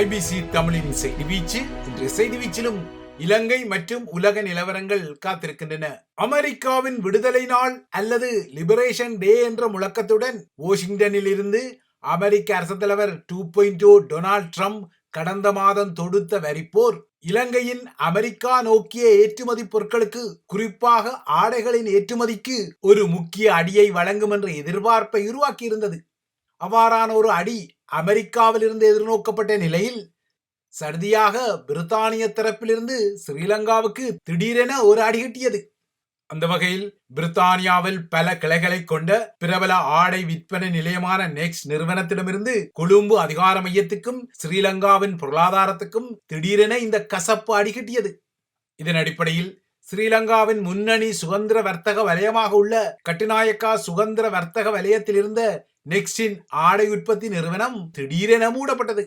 IBC தமிழின் செய்தி வீச்சு. இன்று செய்தி வீச்சிலும் இலங்கை மற்றும் உலக நிலவரங்கள் காத்திருக்கின்றன. அமெரிக்காவின் விடுதலை நாள் அல்லது லிபரேஷன் டே என்ற முழக்கத்துடன் வாஷிங்டனில் இருந்து அமெரிக்க அரசு தலைவர் டூ பாயிண்ட் டொனால்ட் ட்ரம்ப் கடந்த மாதம் தொடுத்த வரிப்போர் இலங்கையின் அமெரிக்கா நோக்கிய ஏற்றுமதி பொருட்களுக்கு குறிப்பாக ஆடைகளின் ஏற்றுமதிக்கு ஒரு முக்கிய அடியை வழங்கும் என்ற எதிர்பார்ப்பை உருவாக்கியிருந்தது. அவ்வாறான ஒரு அடி அமெரிக்காவிலிருந்து எதிர்நோக்கப்பட்ட நிலையில் சர்தியாக பிரித்தானிய தரப்பிலிருந்து ஸ்ரீலங்காவுக்கு திடீரென ஒரு அடிகட்டியது அந்த வகையில் பிரித்தானியாவில் பல கிளைகளை கொண்ட பிரபல ஆடை விற்பனை நிலையமான நெக்ஸ்ட் நிறுவனத்திடமிருந்து கொழும்பு அதிகார மையத்துக்கும் ஸ்ரீலங்காவின் பொருளாதாரத்துக்கும் திடீரென இந்த கசப்பு அடிகட்டியது இதன் அடிப்படையில் ஸ்ரீலங்காவின் முன்னணி சுதந்திர வர்த்தக வலயமாக உள்ள கட்டுநாயக்கா சுதந்திர வர்த்தக வலயத்தில் இருந்த நெக்ஸ்டின் ஆடை உற்பத்தி நிறுவனம் திடீரென மூடப்பட்டது.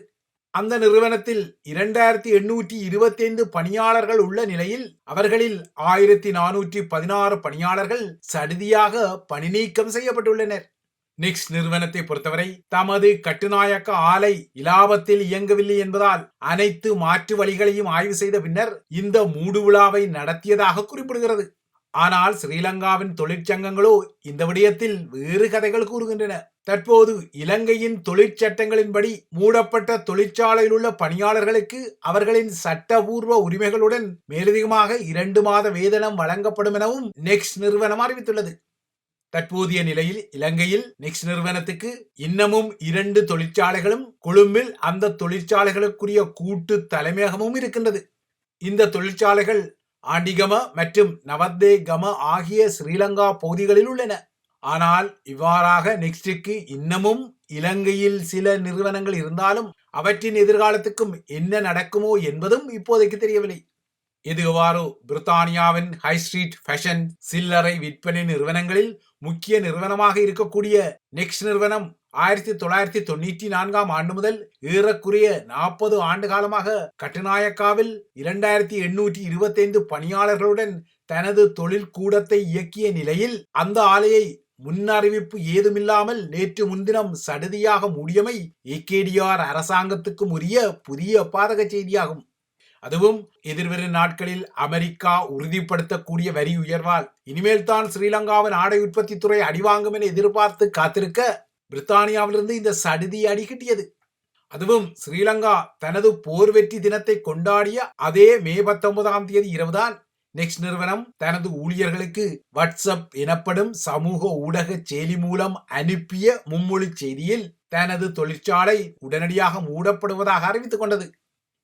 அந்த நிறுவனத்தில் இரண்டாயிரத்தி எண்ணூற்றி இருபத்தி ஐந்து பணியாளர்கள் உள்ள நிலையில் அவர்களில் ஆயிரத்தி நானூற்றி பதினாறு பணியாளர்கள் சடுதியாக பணி நீக்கம் செய்யப்பட்டுள்ளனர். நெக்ஸ்ட் நிறுவனத்தை பொறுத்தவரை தமது கட்டுநாயக்க ஆலை இலாபத்தில் இயங்கவில்லை என்பதால் அனைத்து மாற்று வழிகளையும் ஆய்வு செய்த பின்னர் இந்த மூடு விழாவை நடத்தியதாக குறிப்பிடுகிறது. ஆனால் ஸ்ரீலங்காவின் தொழிற்சங்கங்களோ இந்த விடயத்தில் வேறு கதைகள் கூறுகின்றன. தற்போது இலங்கையின் தொழிற்சட்டங்களின்படி மூடப்பட்ட தொழிற்சாலையில் உள்ள பணியாளர்களுக்கு அவர்களின் சட்டபூர்வ உரிமைகளுடன் மேலதிகமாக இரண்டு மாத வேதனம் வழங்கப்படும் எனவும் நெக்ஸ்ட் நிறுவனம் அறிவித்துள்ளது. தற்போதைய நிலையில் இலங்கையில் நெக்ஸ்ட் நிறுவனத்துக்கு இன்னமும் இரண்டு தொழிற்சாலைகளும் கொழும்பில் அந்த தொழிற்சாலைகளுக்குரிய கூட்டு தலைமையகமும் இருக்கின்றது. இந்த தொழிற்சாலைகள் ஆண்டிகம மற்றும் நவத்தேகம ஆகிய ஸ்ரீலங்கா பகுதிகளில் உள்ளன. ஆனால் இவ்வாறாக நெக்ஸ்டுக்கு இன்னமும் இலங்கையில் சில நிறுவனங்கள் இருந்தாலும் அவற்றின் எதிர்காலத்துக்கும் என்ன நடக்குமோ என்பதும் இப்போதைக்கு தெரியவில்லை. இதுவாறு பிரித்தானியாவின் ஹை ஸ்ட்ரீட் ஃபேஷன் சில்லறை விற்பனை நிறுவனங்களில் முக்கிய நிறுவனமாக இருக்கக்கூடிய நெக்ஸ்ட் நிறுவனம் ஆயிரத்தி தொள்ளாயிரத்தி தொண்ணூற்றி நான்காம் ஆண்டு முதல் ஏறக்குறைய நாற்பது ஆண்டு காலமாக கட்டுநாயக்காவில் இரண்டாயிரத்தி எண்ணூற்றி இருபத்தைந்து பணியாளர்களுடன் தனது தொழில் கூடத்தை இயக்கிய நிலையில் அந்த ஆலையை முன்னறிவிப்பு ஏதுமில்லாமல் நேற்று முன்தினம் சடுதியாக மூடியமை ஏகேடிஆர் அரசாங்கத்துக்கும் உரிய புதிய பாதக செய்தியாகும். அதுவும் எதிர்வரும் நாட்களில் அமெரிக்கா உறுதிப்படுத்தக்கூடிய வரி உயர்வால் இனிமேல் தான் ஸ்ரீலங்காவின் ஆடை உற்பத்தி துறை அடிவாங்கும் என எதிர்பார்த்து காத்திருக்க பிரித்தானியாவிலிருந்து இந்த சடுதி அடிக்கிட்டியது அதுவும் ஸ்ரீலங்கா தனது போர் வெற்றி தினத்தை கொண்டாடிய அதே மே பத்தொன்பதாம் தேதி இரவுதான் நெக்ஸ்ட் நிறுவனம் தனது ஊழியர்களுக்கு வாட்ஸ்அப் எனப்படும் சமூக ஊடக செயலி மூலம் அனுப்பிய மும்மொழி செய்தியில் தனது தொழிற்சாலை உடனடியாக மூடப்படுவதாக அறிவித்துக் கொண்டது.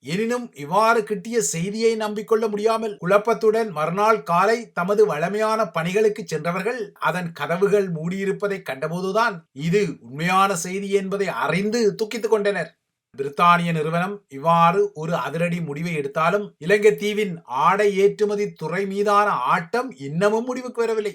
எனினும் இவ்வாறு கிட்டிய செய்தியை நம்பிக்கொள்ள முடியாமல் குழப்பத்துடன் மறுநாள் காலை தமது வளமையான பணிகளுக்கு சென்றவர்கள் அதன் கதவுகள் மூடியிருப்பதை கண்டபோதுதான் இது உண்மையான செய்தி என்பதை அறிந்து துக்கித்துக் கொண்டனர். பிரித்தானிய நிறுவனம் இவ்வாறு ஒரு அதிரடி முடிவை எடுத்தாலும் இலங்கை தீவின் ஆடை ஏற்றுமதி துறை மீதான ஆட்டம் இன்னமும் முடிவுக்கு வரவில்லை.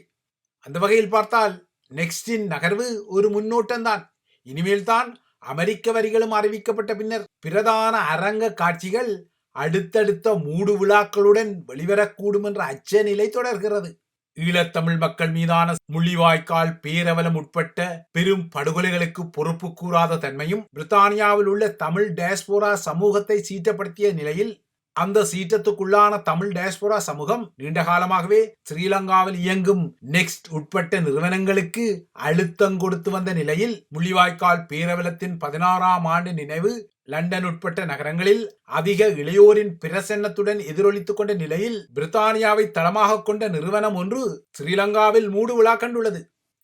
அந்த வகையில் பார்த்தால் நெக்ஸ்டின் நகர்வு ஒரு முன்னோட்டம்தான். இனிமேல் தான் அமெரிக்க வரிகளும் அறிவிக்கப்பட்ட பின்னர் பிரதான அரங்க காட்சிகள் அடுத்தடுத்த மூடு விழாக்களுடன் வெளிவரக்கூடும் என்ற அச்ச நிலை தொடர்கிறது. ஈழத்தமிழ் மக்கள் மீதான முள்ளிவாய்க்கால் பேரவலம் உட்பட்ட பெரும் படுகொலைகளுக்கு பொறுப்பு கூறாத தன்மையும் பிரித்தானியாவில் உள்ள தமிழ் டேஸ்போரா சமூகத்தை சீற்றப்படுத்திய நிலையில் அந்த சீற்றத்துக்குள்ளான தமிழ் டேஸ்போரா சமூகம் நீண்ட காலமாகவே ஸ்ரீலங்காவில் இயங்கும் நெக்ஸ்ட் உட்பட்ட நிறுவனங்களுக்கு அழுத்தம் கொடுத்து வந்த நிலையில் முள்ளிவாய்க்கால் பேரவலத்தின் பதினாறாம் ஆண்டு நினைவு லண்டன் உட்பட்ட நகரங்களில் அதிக இளையோரின் பிரசன்னத்துடன் எதிரொலித்துக் கொண்ட நிலையில் பிரித்தானியாவை தளமாக கொண்ட நிறுவனம் ஒன்று ஸ்ரீலங்காவில் மூடு விழா கண்டுள்ளது.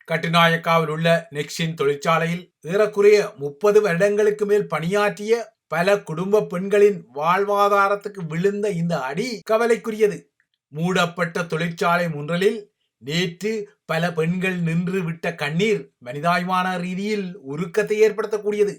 கட்டுநாயக்காவில் உள்ள நெக்ஸின் தொழிற்சாலையில் ஏறக்குறைய முப்பது வருடங்களுக்கு மேல் பணியாற்றிய பல குடும்ப பெண்களின் வாழ்வாதாரத்துக்கு விழுந்த இந்த அடி கவலைக்குரியது. மூடப்பட்ட தொழிற்சாலை முன்றலில் நேற்று பல பெண்கள் நின்று விட்ட கண்ணீர் மனிதாய்மான ரீதியில் உருக்கத்தை ஏற்படுத்தக்கூடியது.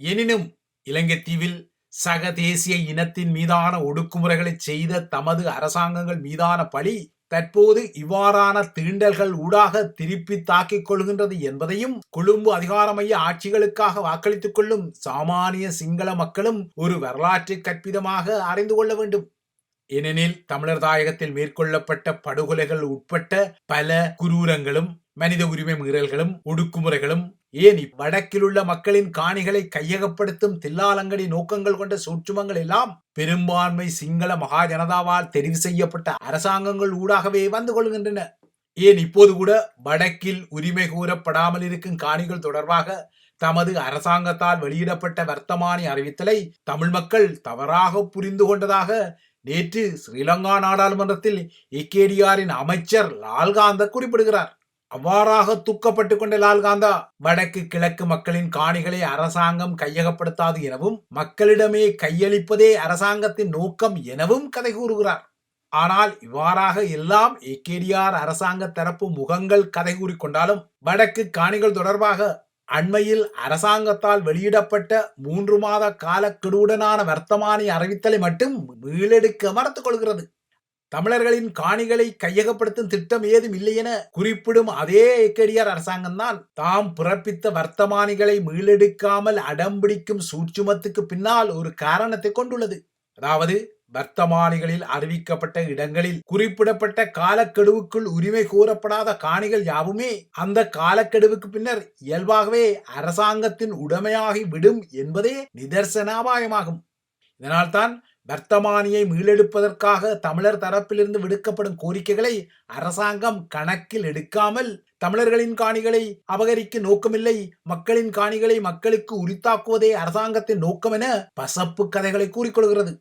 எனினும் இலங்கை தீவில் சக தேசிய இனத்தின் மீதான ஒடுக்குமுறைகளை செய்த தமது அரசாங்கங்கள் மீதான பழி தற்போது இவ்வாறான தீண்டல்கள் ஊடாக திருப்பி தாக்கிக் கொள்கின்றது என்பதையும் கொழும்பு அதிகாரமைய ஆட்சிகளுக்காக வாக்களித்துக் கொள்ளும் சாமானிய சிங்கள மக்களும் ஒரு வரலாற்று கற்பிதமாக அறிந்து கொள்ள வேண்டும். ஏனெனில் தமிழர் தாயகத்தில் மேற்கொள்ளப்பட்ட படுகொலைகள் உட்பட்ட பல குரூரங்களும் மனித உரிமை மீறல்களும் ஒடுக்குமுறைகளும் ஏன் வடக்கில் உள்ள மக்களின் காணிகளை கையகப்படுத்தும் தில்லாலங்கடி நோக்கங்கள் கொண்ட சூட்சுமங்கள் எல்லாம் பெரும்பான்மை சிங்கள மகா ஜனதாவால் தெரிவு செய்யப்பட்ட அரசாங்கங்கள் ஊடாகவே வந்து கொள்கின்றன. ஏன் இப்போது கூட வடக்கில் உரிமை கூறப்படாமல் இருக்கும் காணிகள் தொடர்பாக தமது அரசாங்கத்தால் வெளியிடப்பட்ட வர்த்தமானி அறிவித்தலை தமிழ் மக்கள் தவறாக புரிந்து கொண்டதாக நேற்று ஸ்ரீலங்கா நாடாளுமன்றத்தில் இக்கேடிஆரின் அமைச்சர் லால்காந்த குறிப்பிடுகிறார். அவ்வாறாக தூக்கப்பட்டுக் கொண்ட லால்காந்தா வடக்கு கிழக்கு மக்களின் காணிகளை அரசாங்கம் கையகப்படுத்தாது எனவும் மக்களிடமே கையளிப்பதே அரசாங்கத்தின் நோக்கம் எனவும் கதை கூறுகிறார். ஆனால் இவ்வாறாக எல்லாம் ஏகேடிஆர் அரசாங்க தரப்பு முகங்கள் கதை கூறிக்கொண்டாலும் வடக்கு காணிகள் தொடர்பாக அண்மையில் அரசாங்கத்தால் வெளியிடப்பட்ட மூன்று மாத காலக்கெடுவுடனான வர்த்தமானி அறிவித்தலை மட்டும் மீளெடுக்க மறுத்துக் கொள்கிறது. தமிழர்களின் காணிகளை கையகப்படுத்தும் திட்டம் ஏதும் இல்லை என குறிப்பிடும் அதே ஏக்கடியார் அரசாங்கம்தான் தாம் பிறப்பித்த வர்த்தமானிகளை மீளெடுக்காமல் அடம்பிடிக்கும் சூட்சுமத்துக்கு பின்னால் ஒரு காரணத்தை கொண்டுள்ளது. அதாவது வர்த்தமானிகளில் அறிவிக்கப்பட்ட இடங்களில் குறிப்பிடப்பட்ட காலக்கெடுவுக்குள் உரிமை கூறப்படாத காணிகள் யாவுமே அந்த காலக்கெடுவுக்கு பின்னர் இயல்பாகவே அரசாங்கத்தின் உடைமையாகி விடும் என்பதே நிதர்சன அபாயமாகும். இதனால்தான் வர்த்தமானியை மீளெடுப்பதற்காக தமிழர் தரப்பிலிருந்து விடுக்கப்படும் கோரிக்கைகளை அரசாங்கம் கணக்கில் எடுக்காமல் தமிழர்களின் காணிகளை அபகரிக்க நோக்கமில்லை. மக்களின் காணிகளை மக்களுக்கு உரித்தாக்குவதே அரசாங்கத்தின் நோக்கம் என பசப்பு கதைகளை கூறிக்கொள்கிறது.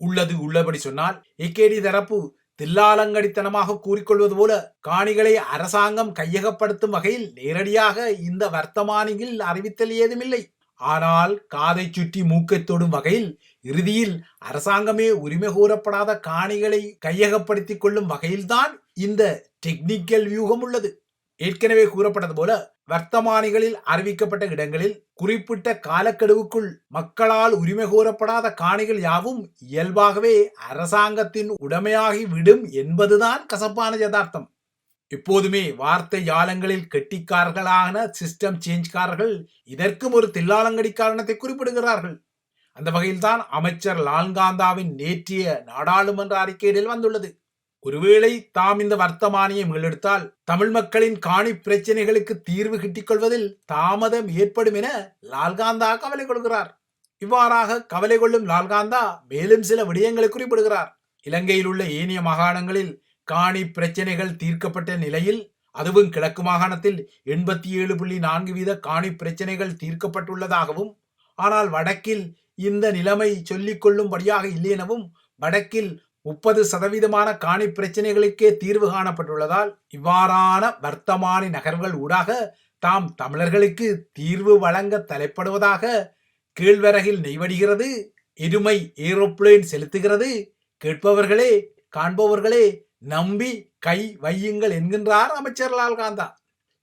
உள்ளது உள்ளபடி சொன்னால் ஏகேடி தரப்பு தில்லாலங்கடித்தனமாக கூறிக்கொள்வது போல காணிகளை அரசாங்கம் கையகப்படுத்தும் வகையில் நேரடியாக இந்த வர்த்தமானியில் அறிவித்தல் ஏதுமில்லை. ஆனால் காதை சுற்றி மூக்கை தொடும் வகையில் இறுதியில் அரசாங்கமே உரிமை கூறப்படாத காணிகளை கையகப்படுத்திக் கொள்ளும் வகையில்தான் இந்த டெக்னிக்கல் வியூகம் உள்ளது. ஏற்கனவே கூறப்பட்டது போல வர்த்தமானிகளில் அறிவிக்கப்பட்ட இடங்களில் குறிப்பிட்ட காலக்கெடுவுக்குள் மக்களால் உரிமை கோரப்படாத காணிகள் யாவும் இயல்பாகவே அரசாங்கத்தின் உடமையாகி விடும் என்பதுதான் கசப்பான யதார்த்தம். எப்போதுமே வார்த்தை ஜாலங்களில் கெட்டிக்காரர்களான சிஸ்டம் சேஞ்ச்காரர்கள் இதற்கும் ஒரு தில்லாலங்கடி காரணத்தை குறிப்பிடுகிறார்கள். அந்த வகையில்தான் அமைச்சர் லால்காந்தாவின் நேற்றைய நாடாளுமன்ற அறிக்கையிடல் வந்துள்ளது. ஒருவேளை தாம் இந்த வர்த்தமானியை மீளெடுத்தால் தமிழ் மக்களின் காணி பிரச்சனைகளுக்கு தீர்வு கிட்டிக் கொள்வதில் தாமதம் ஏற்படும் என லால்காந்தா கவலை கொள்கிறார். இவ்வாறாக கவலை கொள்ளும் லால்காந்தா மேலும் சில விடயங்களை குறிப்பிடுகிறார். இலங்கையில் உள்ள ஏனைய மாகாணங்களில் காணி பிரச்சனைகள் தீர்க்கப்பட்ட நிலையில் அதுவும் கிழக்கு மாகாணத்தில் எண்பத்தி ஏழு புள்ளி நான்கு வீத காணி பிரச்சனைகள் தீர்க்கப்பட்டுள்ளதாகவும் ஆனால் வடக்கில் இந்த நிலைமை சொல்லிக் கொள்ளும்படியாக வடக்கில் முப்பது சதவீதமான காணி பிரச்சனைகளுக்கே தீர்வு காணப்பட்டுள்ளதால் இவ்வாறான வர்த்தமானி நகர்வுகள் ஊடாக தாம் தமிழர்களுக்கு தீர்வு வழங்க தலைப்படுவதாக கீழ்வரகில் நெய்வடிகிறது எருமை ஏரோப்ளேன் செலுத்துகிறது கேட்பவர்களே காண்பவர்களே நம்பி கை வையுங்கள் என்கின்றார் அமைச்சர் லால்காந்தா.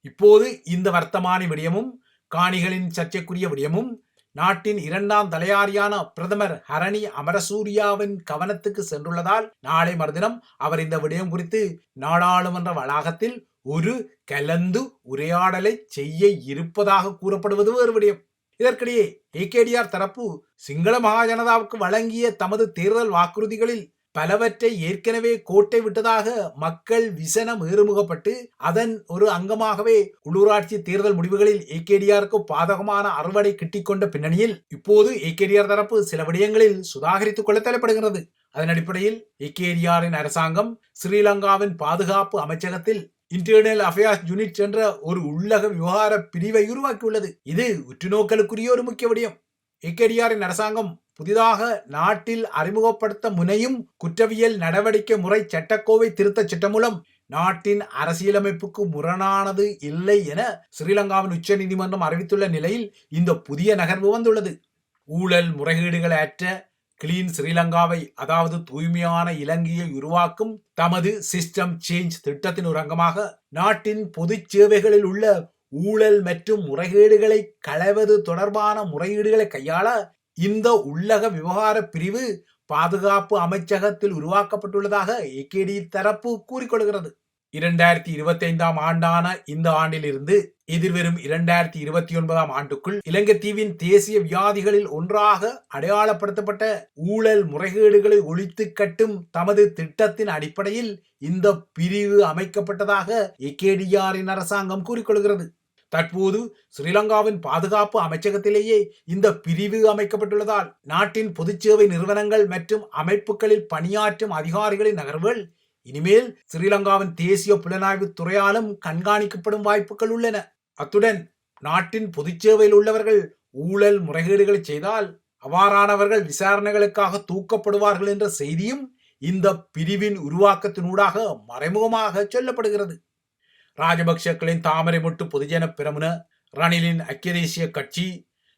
இப்போது இந்த வர்த்தமானி விடயமும் காணிகளின் சர்ச்சைக்குரிய விடயமும் நாட்டின் இரண்டாம் தலையாரியான பிரதமர் ஹரணி அமரசூரியாவின் கவனத்துக்கு சென்றுள்ளதால் நாளை மறுதினம் அவர் இந்த விடயம் குறித்து நாடாளுமன்ற வளாகத்தில் ஒரு கலந்து உரையாடலை செய்ய இருப்பதாக கூறப்படுவது வேறு விடயம். இதற்கிடையே ஏகேடிஆர் தரப்பு சிங்கள மகாஜனதாவுக்கு வழங்கிய தமது தேர்தல் வாக்குறுதிகளில் பலவற்றை ஏற்கனவே கோட்டை விட்டதாக மக்கள் விசனம் ஏறுமுகப்பட்டு அதன் ஒரு அங்கமாகவே உள்ளூராட்சி தேர்தல் முடிவுகளில் ஏகேடிஆருக்கு பாதகமான அறுவடை கிட்டிக்கொண்ட பின்னணியில் இப்போது ஏகேடிஆர் தரப்பு சில விடயங்களில் சுதாகரித்துக் கொள்ள தலைப்படுகிறது அதன் அடிப்படையில் ஏகேடிஆரின் அரசாங்கம் ஸ்ரீலங்காவின் பாதுகாப்பு அமைச்சகத்தில் இன்டர்னல் அஃபேர்ஸ் யூனிட் என்ற ஒரு உள்ளக விவகார பிரிவை உருவாக்கியுள்ளது. இது உற்றுநோக்கலுக்குரிய ஒரு முக்கிய விடயம். ஏகேடிஆரின் அரசாங்கம் புதிதாக நாட்டில் அறிமுகப்படுத்த முனையும் குற்றவியல் நடவடிக்கை முறை சட்டக்கோவை திருத்த சட்டம் மூலம் நாட்டின் அரசியலமைப்புக்கு முரணானது இல்லை என ஸ்ரீலங்காவின் உச்ச நீதிமன்றம் அறிவித்துள்ள நிலையில் இந்த புதிய நகர்வு வந்துள்ளது. ஊழல் முறைகேடுகளை அற்ற கிளீன் ஸ்ரீலங்காவை அதாவது தூய்மையான இலங்கையை உருவாக்கும் தமது சிஸ்டம் சேஞ்ச் திட்டத்தின் ஒரு அங்கமாக நாட்டின் பொது சேவைகளில் உள்ள ஊழல் மற்றும் முறைகேடுகளை களைவது தொடர்பான முறையீடுகளை கையாள இந்த உள்ளக விவகார பிரிவு பாதுகாப்பு அமைச்சகத்தில் உருவாக்கப்பட்டுள்ளதாக ஏகேடி தரப்பு கூறிக்கொள்கிறது. இரண்டாயிரத்தி இருபத்தி ஐந்தாம் ஆண்டான இந்த ஆண்டிலிருந்து எதிர்வரும் இரண்டாயிரத்தி இருபத்தி ஒன்பதாம் ஆண்டுக்குள் இலங்கை தீவின் தேசிய வியாதிகளில் ஒன்றாக அடையாளப்படுத்தப்பட்ட ஊழல் முறைகேடுகளை ஒழித்து கட்டும் தமது திட்டத்தின் அடிப்படையில் இந்த பிரிவு அமைக்கப்பட்டதாக எகேடிஆரின் அரசாங்கம் கூறிக்கொள்கிறது. தற்போது ஸ்ரீலங்காவின் பாதுகாப்பு அமைச்சகத்திலேயே இந்த பிரிவு அமைக்கப்பட்டுள்ளதால் நாட்டின் பொதுச்சேவை நிறுவனங்கள் மற்றும் அமைப்புகளில் பணியாற்றும் அதிகாரிகளின் நகர்வுகள் இனிமேல் ஸ்ரீலங்காவின் தேசிய புலனாய்வு துறையாலும் கண்காணிக்கப்படும் வாய்ப்புகள் உள்ளன. அத்துடன் நாட்டின் பொதுச்சேவையில் உள்ளவர்கள் ஊழல் முறைகேடுகளை செய்தால் அவ்வாறானவர்கள் விசாரணைகளுக்காக தூக்கப்படுவார்கள் என்ற செய்தியும் இந்த பிரிவின் உருவாக்கத்தினூடாக மறைமுகமாக சொல்லப்படுகிறது. ராஜபக்சக்களின் தாமரை மொட்டு பொதுஜன பிரமுன ரணிலின் ஐக்கிய தேசிய கட்சி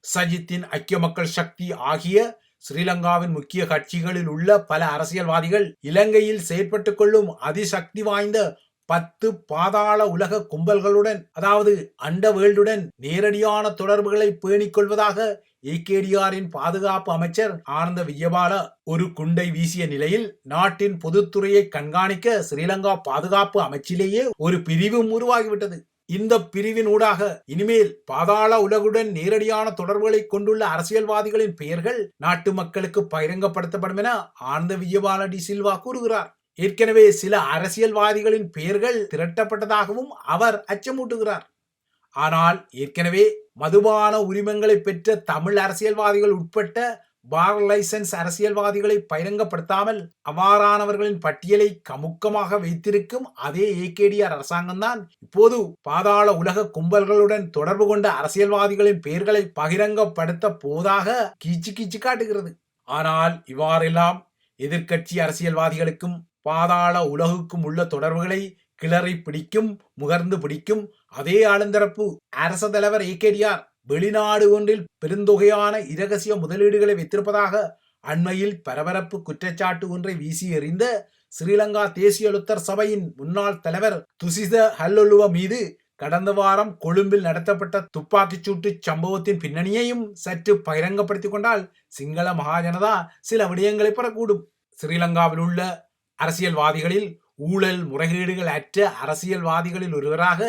சஜித்தின் ஐக்கிய மக்கள் சக்தி ஆகிய ஸ்ரீலங்காவின் முக்கிய கட்சிகளில் உள்ள பல அரசியல்வாதிகள் இலங்கையில் செயற்பட்டுக் கொள்ளும் அதிசக்தி வாய்ந்த பத்து பாதாள உலக கும்பல்களுடன் அதாவது அண்ட வேல்டுடன் நேரடியான தொடர்புகளை பேணிக் கொள்வதாக ஏகேடிஆரின் பாதுகாப்பு அமைச்சர் ஆனந்த விஜயபால ஒரு குண்டை வீசிய நிலையில் நாட்டின் பொதுத்துறையை கண்காணிக்க ஸ்ரீலங்கா பாதுகாப்பு அமைச்சிலேயே ஒரு பிரிவும் உருவாகிவிட்டது. இந்த பிரிவின் ஊடாக இனிமேல் பாதாள உலகுடன் நேரடியான தொடர்புகளை கொண்டுள்ள அரசியல்வாதிகளின் பெயர்கள் நாட்டு மக்களுக்கு பகிரங்கப்படுத்தப்படும் என ஆனந்த விஜயபால டி சில்வா கூறுகிறார். ஏற்கனவே சில அரசியல்வாதிகளின் பெயர்கள் திரட்டப்பட்டதாகவும் அவர் அச்சமூட்டுகிறார். ஆனால் ஏற்கனவே மதுபான உரிமங்களை பெற்ற தமிழ் அரசியல்வாதிகள் உட்பட்ட பார் லைசன்ஸ் அரசியல்வாதிகளை பகிரங்கப்படுத்தாமல் அவ்வாறானவர்களின் பட்டியலை கமுக்கமாக வைத்திருக்கும் அதே ஏகேடிஆர் அரசாங்கம்தான். இப்போது பாதாள உலக கும்பல்களுடன் தொடர்பு கொண்ட அரசியல்வாதிகளின் பெயர்களை பகிரங்கப்படுத்த போதாக கீச்சு கீச்சு காட்டுகிறது. ஆனால் இவ்வாறெல்லாம் எதிர்க்கட்சி அரசியல்வாதிகளுக்கும் பாதாள உலகுக்கும் உள்ள தொடர்புகளை கிளறி பிடிக்கும் முகர்ந்து பிடிக்கும் அதே ஆளுந்தரப்பு அரச தலைவர் ஏகேடிஆர் வெளிநாடு ஒன்றில் பெருந்தொகையான இரகசிய முதலீடுகளை வைத்திருப்பதாக அண்மையில் பரபரப்பு குற்றச்சாட்டு ஒன்றை வீசி எறிந்த ஸ்ரீலங்கா தேசிய லுத்தர் சபையின் முன்னாள் தலைவர் துசித ஹல்லொலுவ மீது கடந்த வாரம் கொழும்பில் நடத்தப்பட்ட துப்பாக்கிச் சூட்டு சம்பவத்தின் பின்னணியையும் சற்று பகிரங்கப்படுத்திக் கொண்டால் சிங்கள மகாஜனதா சில விடயங்களை பெறக்கூடும். ஸ்ரீலங்காவில் உள்ள அரசியல்வாதிகளில் ஊழல் முறைகேடுகள் அற்ற அரசியல்வாதிகளில் ஒருவராக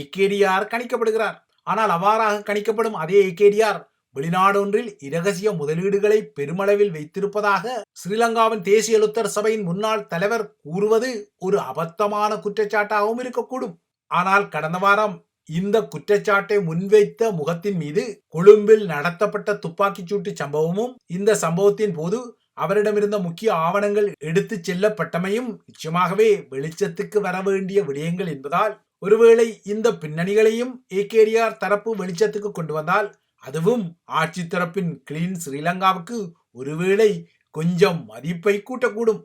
ஏகேடிஆர் கணிக்கப்படுகிறார். ஆனால் அவ்வாறாக கணிக்கப்படும் அதே ஏகேடிஆர் வெளிநாடு ஒன்றில் இரகசிய முதலீடுகளை பெருமளவில் வைத்திருப்பதாக ஸ்ரீலங்காவின் தேசிய லுத்தர் சபையின் முன்னாள் தலைவர் கூறுவது ஒரு அபத்தமான குற்றச்சாட்டாகவும் இருக்கக்கூடும். ஆனால் கடந்த வாரம் இந்த குற்றச்சாட்டை முன்வைத்த முகத்தின் மீது கொழும்பில் நடத்தப்பட்ட துப்பாக்கிச்சூட்டு சம்பவமும் இந்த சம்பவத்தின் போது அவரிடமிருந்த முக்கிய ஆவணங்கள் எடுத்துச் செல்லப்பட்டமையும் நிச்சயமாகவே வெளிச்சத்துக்கு வர வேண்டிய விடயங்கள் என்பதால் ஒருவேளை இந்த பின்னணிகளையும் ஏகேடிஆர் தரப்பு வெளிச்சத்துக்கு கொண்டு வந்தால் அதுவும் ஆட்சி தரப்பின் கிளீன் ஸ்ரீலங்காவுக்கு ஒருவேளை கொஞ்சம் மதிப்பை கூட்டக்கூடும்.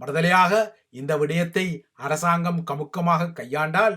மறுதலையாக இந்த விடயத்தை அரசாங்கம் கமுக்கமாக கையாண்டால்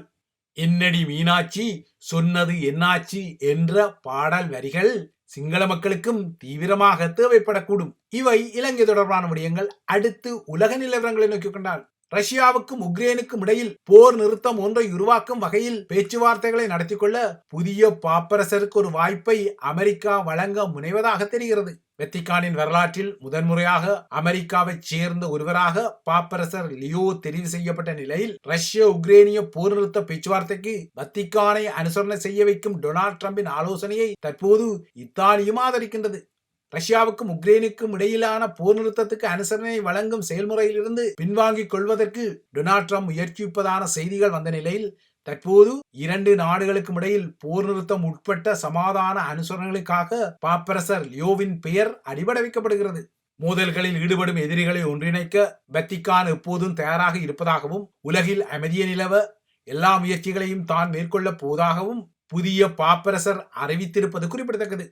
என்னடி மீனாட்சி சொன்னது என்னாச்சு? என்ற பாடல் வரிகள் சிங்கள மக்களுக்கும் தீவிரமாக தேவைப்படக்கூடும். இவை இலங்கை தொடர்பான விடயங்கள். அடுத்து உலக நிலவரங்களை நோக்கி கொண்டால் ரஷ்யாவுக்கும் உக்ரைனுக்கும் இடையில் போர் நிறுத்தம் ஒன்றை உருவாக்கும் வகையில் பேச்சுவார்த்தைகளை நடத்தி கொள்ள புதிய பாப்பரசருக்கு ஒரு வாய்ப்பை அமெரிக்கா வழங்க முனைவதாக தெரிகிறது. வெத்திகானின் வரலாற்றில் முதன்முறையாக அமெரிக்காவைச் சேர்ந்த ஒருவராக பாப்பரசர் லியோ தெரிவு செய்யப்பட்ட நிலையில் ரஷ்ய உக்ரேனிய போர் நிறுத்த பேச்சுவார்த்தைக்கு வத்திகானை அனுசரணை செய்ய வைக்கும் டொனால்ட் டிரம்பின் ஆலோசனையை தற்போது இத்தாலியும் ஆதரிக்கின்றது. ரஷ்யாவுக்கும் உக்ரைனுக்கும் இடையிலான போர் நிறுத்தத்துக்கு அனுசரணை வழங்கும் செயல்முறையிலிருந்து பின்வாங்கிக் கொள்வதற்கு டொனால்ட் ட்ரம்ப் முயற்சிப்பதான செய்திகள் வந்த நிலையில் தற்போது இரண்டு நாடுகளுக்கும் இடையில் போர் நிறுத்தம் உட்பட்ட சமாதான அனுசரணைகளுக்காக பாப்பரசர் லியோவின் பெயர் அடிபட வைக்கப்படுகிறது மோதல்களில் ஈடுபடும் எதிரிகளை ஒன்றிணைக்க வத்திக்கான் எப்போதும் தயாராக இருப்பதாகவும் உலகில் அமைதிய நிலவ எல்லா முயற்சிகளையும் தான் மேற்கொள்ளப் போவதாகவும் புதிய பாப்பரசர் அறிவித்திருப்பது குறிப்பிடத்தக்கது.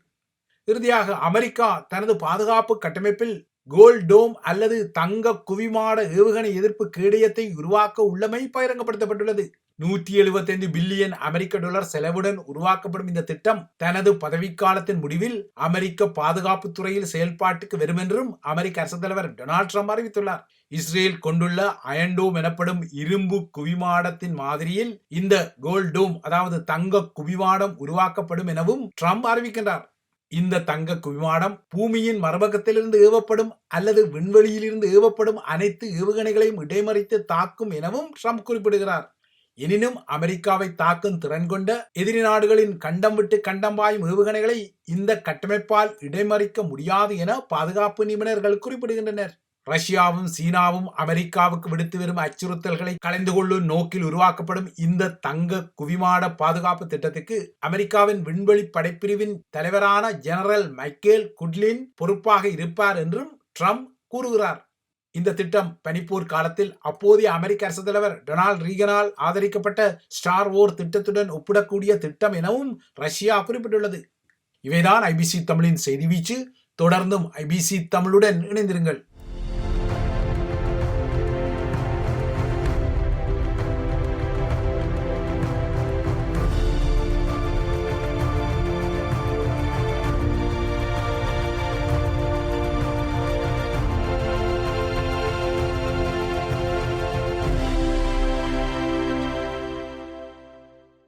இறுதியாக அமெரிக்கா தனது பாதுகாப்பு கட்டமைப்பில் கோல்ட் டோம் அல்லது தங்க குவிமாட ஏவுகணை எதிர்ப்பு கேடயத்தை உருவாக்க உள்ளமை பகிரங்கப்படுத்தப்பட்டுள்ளது. நூற்றி எழுபத்தைந்து பில்லியன் அமெரிக்க டாலர் செலவுடன் உருவாக்கப்படும் இந்த திட்டம் தனது பதவிக்காலத்தின் முடிவில் அமெரிக்க பாதுகாப்பு துறையில் செயல்பாட்டுக்கு வரும் என்றும் அமெரிக்க அரசு தலைவர் டொனால்ட் ட்ரம்ப் அறிவித்துள்ளார். இஸ்ரேல் கொண்டுள்ள அயன்டோம் எனப்படும் இரும்பு குவிமாடத்தின் மாதிரியில் இந்த கோல்டோம் அதாவது தங்க குவிமாடம் உருவாக்கப்படும் எனவும் ட்ரம்ப் அறிவிக்கின்றார். இந்த தங்க குவிமாடம் பூமியின் மரபகத்திலிருந்து ஏவப்படும் அல்லது விண்வெளியிலிருந்து ஏவப்படும் அனைத்து ஏவுகணைகளையும் இடைமறித்து தாக்கும் எனவும் ட்ரம்ப் குறிப்பிடுகிறார். எனினும் அமெரிக்காவை தாக்கும் திறன் கொண்ட எதிரி நாடுகளின் கண்டம் விட்டு கண்டம் பாயும் ஏவுகணைகளை இந்த கட்டமைப்பால் இடைமறிக்க முடியாது என பாதுகாப்பு நிபுணர்கள் குறிப்பிடுகின்றனர். ரஷ்யாவும் சீனாவும் அமெரிக்காவுக்கு விடுத்து வரும் அச்சுறுத்தல்களை கலைந்து கொள்ளும் நோக்கில் உருவாக்கப்படும் இந்த தங்க குவிமாட பாதுகாப்பு திட்டத்துக்கு அமெரிக்காவின் விண்வெளி படைப்பிரிவின் தலைவரான ஜெனரல் மைக்கேல் குட்லின் பொறுப்பாக இருப்பார் என்றும் ட்ரம்ப் கூறுகிறார். இந்த திட்டம் பனிப்போர் காலத்தில் அப்போதைய அமெரிக்க அரசு தலைவர் டொனால்ட் ரீகனால் ஆதரிக்கப்பட்ட ஸ்டார் ஓர் திட்டத்துடன் ஒப்பிடக்கூடிய திட்டம் எனவும் ரஷ்யா குறிப்பிட்டுள்ளது. இவைதான் ஐபிசி தமிழின் செய்தி வீச்சு. தொடர்ந்தும் ஐபிசி தமிழுடன் இணைந்திருங்கள்.